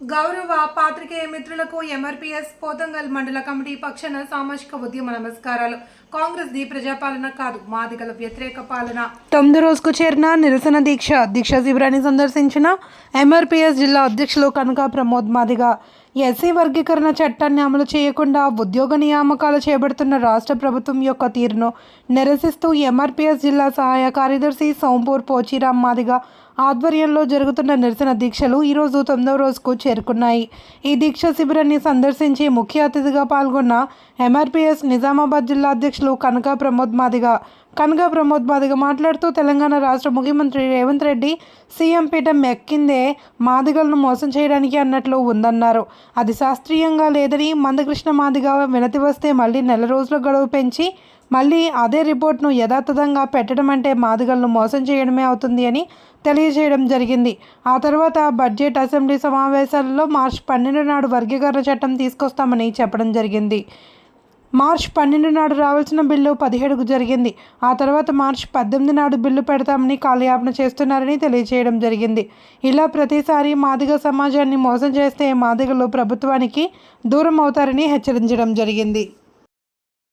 గౌరవ పాత్రికేయ మిత్రులకు ఎంఆర్పీఎస్ పోతంగల్ మండల కమిటీ పక్షాన సామాజిక ఉద్యమ నమస్కారాలు. కాంగ్రెస్ ది ప్రజాపాలన కాదు మాదిగల వ్యతిరేక పాలన. తొమ్మిది రోజుకు చేరిన నిరసన దీక్ష దీక్ష శిబిరాన్ని సందర్శించిన ఎంఆర్పీఎస్ జిల్లా అధ్యక్షులు కనక ప్రమోద్ మాదిగ ఎస్సీ వర్గీకరణ చట్టాన్ని అమలు చేయకుండా ఉద్యోగ నియామకాలు చేపడుతున్న రాష్ట్ర ప్రభుత్వం యొక్క తీరును నిరసిస్తూ ఎంఆర్పీఎస్ జిల్లా సహాయ కార్యదర్శి సోంపూర్ పోచిరామ్ మాదిగ ఆధ్వర్యంలో జరుగుతున్న నిరసన దీక్షలు ఈరోజు తొమ్మిదవ రోజుకు చేరుకున్నాయి. ఈ దీక్ష శిబిరాన్ని సందర్శించి ముఖ్య అతిథిగా పాల్గొన్న ఎంఆర్పీఎస్ నిజామాబాద్ జిల్లా అధ్యక్షులు కనక ప్రమోద్ మాదిగ. కనక ప్రమోద్ మాదిగ మాట్లాడుతూ తెలంగాణ రాష్ట్ర ముఖ్యమంత్రి రేవంత్ రెడ్డి సీఎం పీఠం ఎక్కిందే మాదిగలను మోసం చేయడానికి అన్నట్లు ఉందన్నారు. అది శాస్త్రీయంగా లేదని మందకృష్ణ మాదిగ వినతి వస్తే మళ్ళీ నెల రోజుల గడువు పెంచి మళ్ళీ అదే రిపోర్ట్ను యథాతథంగా పెట్టడం అంటే మాదిగలను మోసం చేయడమే అవుతుంది అని తెలియజేయడం జరిగింది. ఆ తర్వాత బడ్జెట్ అసెంబ్లీ సమావేశాలలో మార్చి పన్నెండు నాడు వర్గీకరణ చట్టం తీసుకొస్తామని చెప్పడం జరిగింది. మార్చ్ పన్నెండు నాడు రావాల్సిన బిల్లు పదిహేడుకు జరిగింది. ఆ తర్వాత మార్చ్ పద్దెనిమిది నాడు బిల్లు పెడతామని కాలయాపన చేస్తున్నారని తెలియజేయడం జరిగింది. ఇలా ప్రతిసారి మాదిగ సమాజాన్ని మోసం చేస్తే మాదిగలు ప్రభుత్వానికి దూరం అవుతారని హెచ్చరించడం జరిగింది.